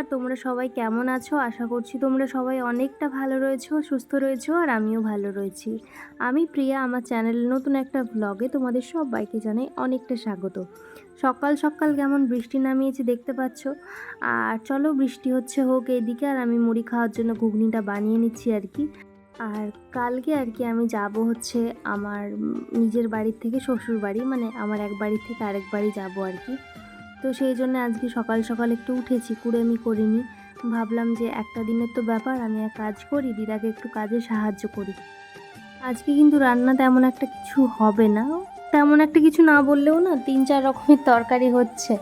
নমস্কার তোমরা সবাই কেমন আছো? আশা করছি তোমরা সবাই অনেকটা ভালো রয়েছো, সুস্থ রয়েছো আর আমিও ভালো রয়েছি। আমি প্রিয়া, আমার চ্যানেলে নতুন একটা ব্লগে তোমাদের সবাইকে জানাই অনেকটা স্বাগত। সকাল সকাল কেমন বৃষ্টি নামিয়েছে দেখতে পাচ্ছ? আর চলো বৃষ্টি হচ্ছে হোক এদিকে, আর আমি মুড়ি খাওয়ার জন্য ঘুগনিটা বানিয়ে নিচ্ছি আর কি। আর কালকে আর কি আমি যাব হচ্ছে আমার নিজের বাড়ির থেকে শ্বশুর বাড়ি মানে আমার এক বাড়ি থেকে আরেক বাড়ি যাব আর কি। তো সেই জন্য আজকে সকাল সকাল একটু উঠেছি, কুড়েমি করিনি। ভাবলাম যে একটা দিনের তো ব্যাপার, আমি এক কাজ করি, দিদাকে একটু কাজে সাহায্য করি। আজকে কিন্তু রান্না তেমন একটা কিছু হবে না। তেমন একটা কিছু না বললেও না তিন চার রকমের তরকারি হচ্ছে।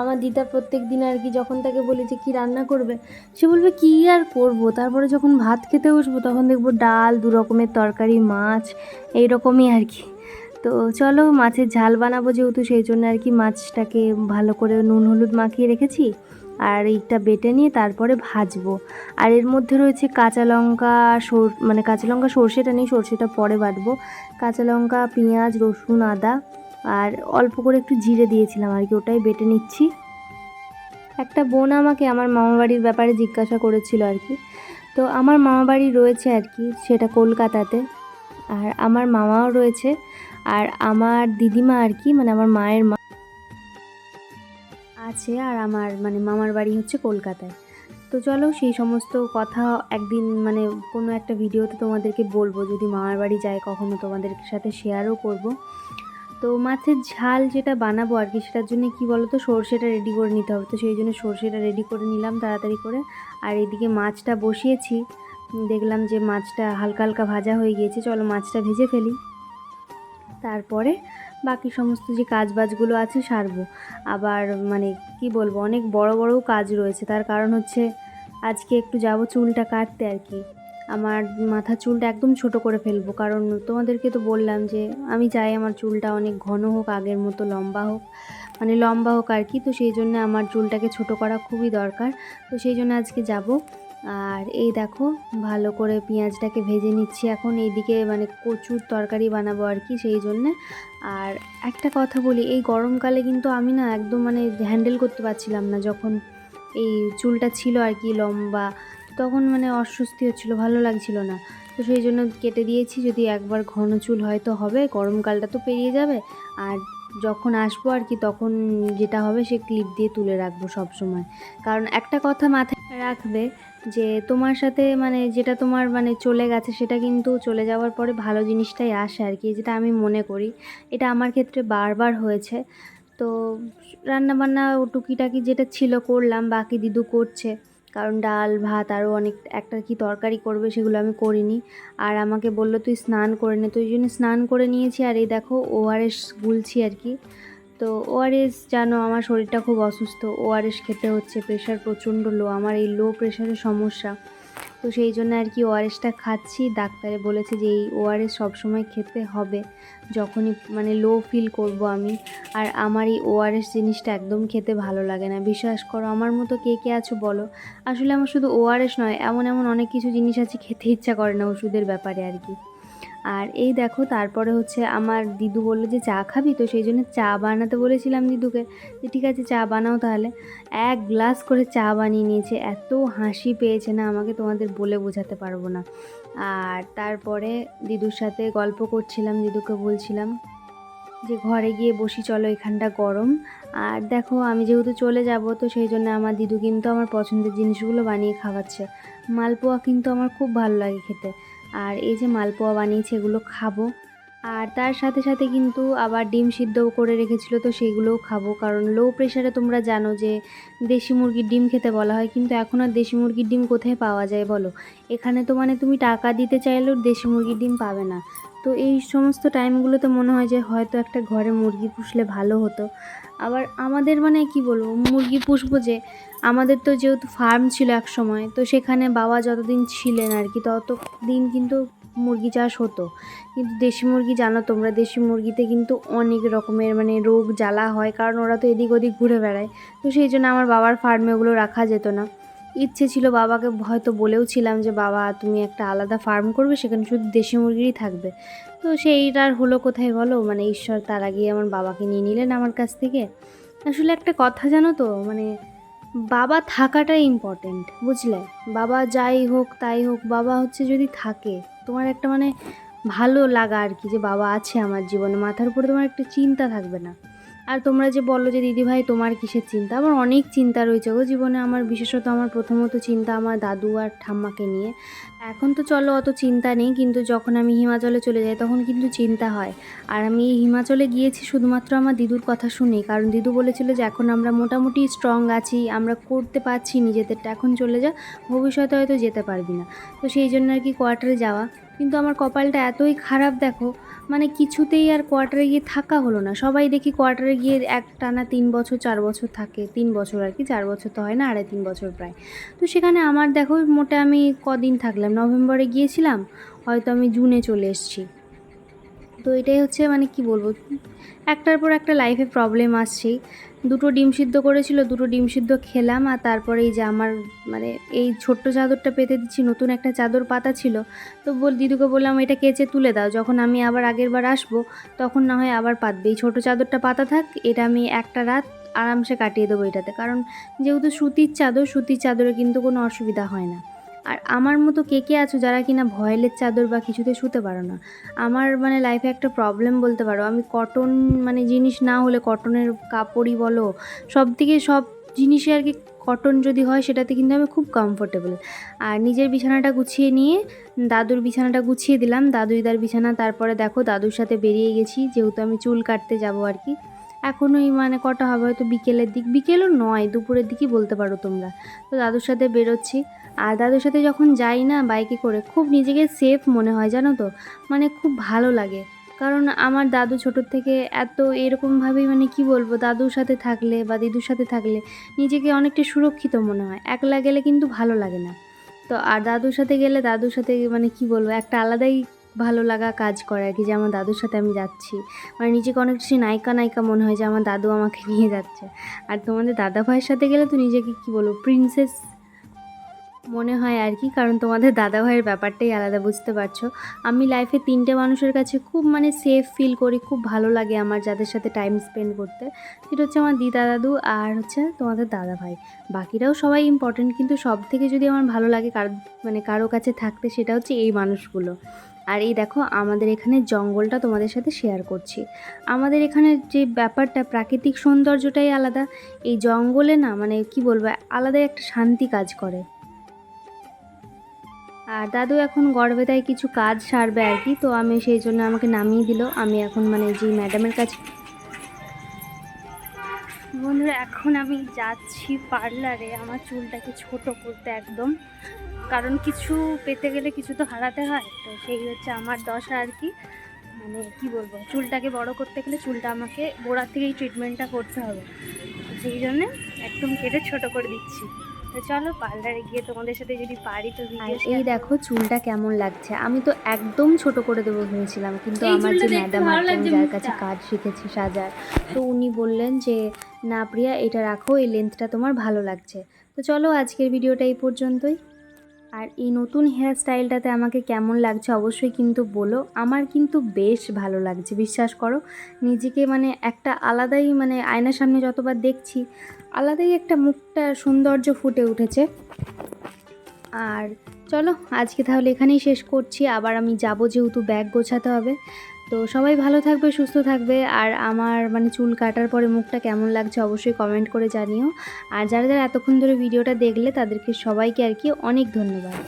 আমার দিদা প্রত্যেক দিন আর কি যখন তাকে বলি যে কী রান্না করবে, সে বলবে কী আর করব? তারপরে যখন ভাত খেতে বসবো তখন দেখব ডাল, দু রকমের তরকারি, মাছ এই রকমই আর কি। তো চলো মাছের ঝাল বানাবো যেহেতু, সেই জন্য আর কি মাছটাকে ভালো করে নুন, হলুদ মাখিয়ে রেখেছি। আর এইটা বেটে নিয়ে তারপরে ভাজবো। আর এর মধ্যে রয়েছে কাঁচা লঙ্কা, সর মানে কাঁচা লঙ্কা সর্ষেটা নেই, সর্ষেটা পরে বাটবো। কাঁচা লঙ্কা, পেঁয়াজ, রসুন, আদা, আর অল্প করে একটু জিরে দিয়েছিলাম আর কি, ওটাই বেটে নিচ্ছি। একটা বোন আমাকে আমার মামাবাড়ির ব্যাপারে জিজ্ঞাসা করেছিল আর কি। তো আমার মামাবাড়ি রয়েছে আর কি, সেটা কলকাতাতে। আর আমার মামাও রয়েছে। আর আমার দিদিমা আর কি মানে আমার মায়ের মা আছে আর আমার মানে মামার বাড়ি হচ্ছে কলকাতায়। তো চলো সেই সমস্ত কথা একদিন মানে কোনো একটা ভিডিওতে তোমাদেরকে বলব, যদি মামার বাড়ি যায় কখনো তোমাদের সাথে শেয়ারও করব। তো মাছের ঝাল যেটা বানাবো আর কি, সেটার জন্য কি বলো তো সর্ষেটা রেডি করে নিতে হবে। তো সেই জন্য সর্ষেটা রেডি করে নিলাম তাড়াতাড়ি করে। আর এদিকে মাছটা বসিয়েছি। দেখলাম যে মাছটা হালকা হালকা ভাজা হয়ে গিয়েছে। চলো মাছটা ভেজে ফেলি। তারপরে বাকি সমস্ত যে কাজ বাজগুলো আছে সারবো। আবার মানে কি বলব, অনেক বড় বড়ও কাজ রয়েছে। তার কারণ হচ্ছে আজকে একটু যাব চুলটা কাটতে আর কি। আমার মাথার চুলটা একদম ছোট করে ফেলব। কারণ তোমাদেরকে তো বললাম যে আমি চাই আমার চুলটা অনেক ঘন হোক, আগের মতো লম্বা হোক। মানে লম্বা হোক আর কি। তো সেই জন্য আমার চুলটাকে ছোট করা খুবই দরকার। তো সেই জন্য আজকে যাব। আর এই দেখো, ভালো করে পেঁয়াজটাকে ভেজে নিচ্ছি এখন। এইদিকে মানে কচুর তরকারি বানাবো আর কি সেই জন্যে। আর একটা কথা বলি, এই গরমকালে কিন্তু আমি না একদম মানে হ্যান্ডেল করতে পারছিলাম না। যখন এই চুলটা ছিল আর কি লম্বা, তখন মানে অস্বস্তি হচ্ছিল, ভালো লাগছিল না। তো সেই জন্য কেটে দিয়েছি, যদি একবার ঘন চুল হয়তো হবে, গরমকালটা তো পেরিয়ে যাবে। আর যখন আসব আর কি, তখন যেটা হবে সে ক্লিপ দিয়ে তুলে রাখব সব সময় কারণ একটা কথা মাথায় রাখবে যে তোমার সাথে মানে যেটা তোমার মানে চলে গেছে সেটা কিন্তু চলে যাওয়ার পরে ভালো জিনিসটাই আসে আর কি, যেটা আমি মনে করি। এটা আমার ক্ষেত্রে বারবার হয়েছে। তো রান্নাবান্না ও টুকিটাকি যেটা ছিল করলাম, বাকি দিদু করছে। কারণ ডাল, ভাত আরও অনেক একটা কি তরকারি করবে সেগুলো আমি করিনি। আর আমাকে বলল, তুই স্নান করে নে। তো ওই জন্য স্নান করে নিয়েছি। আর এই দেখো ওআরএস গুলছি আর কি। তো ওআরএস জানো আমার শরীরটা খুব অসুস্থ। ওআরএস খেতে হচ্ছে প্রেশার প্রচণ্ড লো আমার এই লো প্রেশারের সমস্যা। তো সেই জন্য আর কি ওআরএসটা খাচ্ছি। ডাক্তারে বলেছে যে এই ওআরএস সবসময় খেতে হবে, যখনই মানে লো ফিল করব আমি। আর আমার এই ওআরএস জিনিসটা একদম খেতে ভালো লাগে না। বিশ্বাস করো, আমার মতো কে কে আছো বলো? আসলে আমার শুধু ওআরএস নয়, এমন এমন অনেক কিছু জিনিস আছে, খেতে ইচ্ছা করে না ওষুধের ব্যাপারে আর কি। আর এই দেখো, তারপরে হচ্ছে আমার দিদু বলল যে চা খাবি তো, সেই জন্য চা বানাতে বলেছিলাম দিদুকে যে ঠিক আছে, চা বানাও তাহলে। এক গ্লাস করে চা বানিয়ে নিয়েছে, এত হাসি পেয়েছে না আমাকে, তোমাদের বলে বোঝাতে পারব না। আর তারপরে দিদুর সাথে গল্প করছিলাম, দিদুকে বলছিলাম যে ঘরে গিয়ে বসি, চলো এখানটা গরম। আর দেখো, আমি যেহেতু চলে যাব, তো সেই জন্য আমার দিদু কিন্তু আমার পছন্দের জিনিসগুলো বানিয়ে খাওয়াচ্ছে। মালপোয়া কিন্তু আমার খুব ভালো লাগে খেতে। আর এই যে মালপোয়া বানিয়েছে, এগুলো খাব। আর তার সাথে সাথে কিন্তু আবার ডিম সিদ্ধ করে রেখেছিল, তো সেগুলোও খাব। কারণ লো প্রেশারে তোমরা জানো যে দেশি মুরগির ডিম খেতে বলা হয়, কিন্তু এখন আর দেশি মুরগির ডিম কোথায় পাওয়া যায় বলো? এখানে তো মানে তুমি টাকা দিতে চাইলেও দেশি মুরগির ডিম পাবে না। তো এই সমস্ত টাইমগুলোতে মনে হয় যে হয়তো একটা ঘরে মুরগি পুষলে ভালো হতো। আবার আমাদের মানে কি বলব, মুরগি পুষবো যে, আমাদের তো যেহেতু ফার্ম ছিল এক সময়, তো সেখানে বাবা যতদিন ছিলেন আর কি তত দিন কিন্তু মুরগি চাষ হতো। কিন্তু দেশি মুরগি জানো তোমরা, দেশি মুরগিতে কিন্তু অনেক রকমের মানে রোগ জ্বালা হয়, কারণ ওরা তো এদিক ওদিক ঘুরে বেড়ায়। তো সেই জন্য আমার বাবার ফার্মে ওগুলো রাখা যেত না। ইচ্ছে ছিল বাবাকে হয়তো বলেও ছিলাম যে, বাবা, তুমি একটা আলাদা ফার্ম করবে, সেখানে শুধু দেশি মুরগিরই থাকবে। তো সেইটা আর হলো কোথায় বলো? মানে ঈশ্বর তার আগে আমার বাবাকে নিয়ে নিলেন আমার কাছ থেকে। আসলে একটা কথা জানো তো মানে বাবা থাকাটাই ইম্পর্টেন্ট বুঝলে? বাবা যাই হোক, তাই হোক, বাবা হচ্ছে যদি থাকে তোমার একটা মানে ভালো লাগা আর কি যে বাবা আছে আমার জীবনে, মাথার উপরে তোমার একটা চিন্তা থাকবে না। আর তোমরা যে বলো যে দিদিভাই তোমার কিসের চিন্তা? আমার অনেক চিন্তা রয়েছে গো জীবনে। আমার বিশেষত আমার প্রথমত চিন্তা আমার দাদু আর ঠাম্মাকে নিয়ে। এখন তো চলো অত চিন্তা নেই, কিন্তু যখন আমি হিমাচলে চলে যাই তখন কিন্তু চিন্তা হয়। আর আমি হিমাচলে গিয়েছি শুধুমাত্র আমার দিদুর কথা শুনে কারণ দিদু বলেছিল যে এখন আমরা মোটামুটি স্ট্রং আছি, আমরা করতে পারছি নিজেদেরটা। এখন চলে যা, ভবিষ্যতে হয়তো যেতে পারবি না। তো সেই জন্য আর কি কোয়ার্টারে যাওয়া। কিন্তু আমার কপালটা এতই খারাপ দেখো মানে কিছুতেই আর কোয়ার্টারে গিয়ে থাকা হলো না। সবাই দেখি কোয়ার্টারে গিয়ে এক টানা তিন বছর, চার বছর থাকে। তিন বছর আর কি, চার বছর তো হয় না, আড়াই তিন বছর প্রায়। তো সেখানে আমার দেখো মোটে আমি কদিন থাকলাম, নভেম্বরে গিয়েছিলাম, হয়তো আমি জুনে চলে এসেছি। তো এটাই হচ্ছে মানে কি বলব? একটার পর একটা লাইফে প্রবলেম আসছেই। দুটো ডিম সিদ্ধ করেছিল, দুটো ডিম সিদ্ধ খেলাম আর তারপরে এই যে আমার মানে এই ছোট্ট চাদরটা পেতে দিচ্ছি, নতুন একটা চাদর পাতা ছিল। তো বল দিদুকে বললাম, এটা কেচে তুলে দাও। যখন আমি আবার আগের বার আসব, তখন না হয় আবার পাতবে। এই ছোটো চাদরটা পাতা থাক, এটা আমি একটা রাত আরামসে কাটিয়ে দেবো এটাতে। কারণ যেহেতু সুতির চাদর, সুতির চাদরে কিন্তু কোনো অসুবিধা হয় না। আর আমার মতো কে কে আছো যারা কিনা ভয়েলের চাদর বা কিছুতে শুতে পারো না? আমার মানে লাইফে একটা প্রবলেম বলতে পারো। আমি কটন মানে জিনিস না হলে কটনের কাপড়ই বলো সব থেকে সব জিনিসে আর কি কটন যদি হয় সেটাতে কিন্তু আমি খুব কমফোর্টেবল আর নিজের বিছানাটা গুছিয়ে নিয়ে দাদুর বিছানাটা গুছিয়ে দিলাম। দাদুইদার বিছানা, তারপরে দেখো দাদুর সাথে বেরিয়ে গেছি, যেহেতু আমি চুল কাটতে যাব আর কি। এখনই মানে কটা হবে? হয়তো বিকেলের দিক, বিকেলও নয়, দুপুরের দিকই বলতে পারো তোমরা। তো দাদুর সাথে বেরোচ্ছি। আর দাদুর সাথে যখন যাই না বাইকে করে, খুব নিজেকে সেফ মনে হয়, জানো তো? মানে খুব ভালো লাগে। কারণ আমার দাদু ছোটোর থেকে এত এরকমভাবেই মানে কি বলব, দাদুর সাথে থাকলে বা দিদুর সাথে থাকলে নিজেকে অনেকটা সুরক্ষিত মনে হয়। একলা গেলে কিন্তু ভালো লাগে না। তো আর দাদুর সাথে গেলে দাদুর সাথে মানে কি বলব, একটা আলাদাই ভালো লাগা কাজ করে আর কি, যে আমার দাদুর সাথে আমি যাচ্ছি। মানে নিজেকে অনেক বেশি নায়িকা নায়িকা মনে হয় যে আমার দাদু আমাকে নিয়ে যাচ্ছে। আর তোমাদের দাদা ভাইয়ের সাথে গেলে তো নিজেকে কি বলব প্রিন্সেস মনে হয় আর কি, কারণ তোমাদের দাদা ভাইয়ের ব্যাপারটাই আলাদা, বুঝতে পারছ? আমি লাইফে তিনটে মানুষের কাছে খুব মানে সেফ ফিল করি, খুব ভালো লাগে আমার যাদের সাথে টাইম স্পেন্ড করতে। সেটা হচ্ছে আমার দিদা দাদু আর হচ্ছে তোমাদের দাদা ভাই। বাকিরাও সবাই ইম্পর্টেন্ট কিন্তু সব থেকে যদি আমার ভালো লাগে কার মানে কারও কাছে থাকতে, সেটা হচ্ছে এই মানুষগুলো। আর এই দেখো, আমাদের এখানে জঙ্গলটা তোমাদের সাথে শেয়ার করছি। আমাদের এখানে যে ব্যাপারটা, প্রাকৃতিক সৌন্দর্যটাই আলাদা। এই জঙ্গলে না মানে কি বলব, আলাদাই একটা শান্তি কাজ করে। আর দাদু এখন গড়বেতায় কিছু কাজ সারবে আর কি, তো আমি সেই জন্য আমাকে নামিয়ে দিল। আমি এখন মানে যে ম্যাডামের কাছে বন্ধুরা, এখন আমি যাচ্ছি পার্লারে আমার চুলটাকে ছোট করতে একদম। কারণ কিছু পেতে গেলে কিছু তো হারাতে হয়। তো সেই হচ্ছে আমার দশা আর কি। মানে কি বলব চুলটাকে বড় করতে গেলে চুলটা আমাকে গোড়ার থেকেই ট্রিটমেন্টটা করতে হবে। সেই জন্যে একদম কেটে ছোট করে দিচ্ছি। তো চলো পার্লারে গিয়ে তোমাদের সাথে যদি পারি তো এই দেখো চুলটা কেমন লাগছে। আমি তো একদম ছোট করে দেবো ভেবেছিলাম কিন্তু আমার যে ম্যাডাম যার কাছে কাজ শিখেছি সাজার তো উনি বললেন যে না প্রিয়া এটা রাখো এই লেন্থটা তোমার ভালো লাগছে। তো চলো আজকের ভিডিওটা এই পর্যন্তই। আর এই নতুন হেয়ার স্টাইলটাতে আমাকে কেমন লাগছে অবশ্যই কিন্তু বলো। আমার কিন্তু বেশ ভালো লাগছে, বিশ্বাস করো। নিজেকে মানে একটা আলাদাই মানে আয়নার সামনে যতবার দেখছি, আলাদাই একটা মুখটা সৌন্দর্য ফুটে উঠেছে। আর চলো, আজকে তাহলে এখানেই শেষ করছি। আবার আমি যাব যেহেতু ব্যাগ গোছাতে হবে। তো সবাই ভালো থাকবে, সুস্থ থাকবে। আর আমার মানে চুল কাটার পরে মুখটা কেমন লাগছে অবশ্যই কমেন্ট করে জানিও। আর যারা যারা এতক্ষণ ধরে ভিডিওটা দেখলে তাদেরকে সবাইকে আর কি অনেক ধন্যবাদ।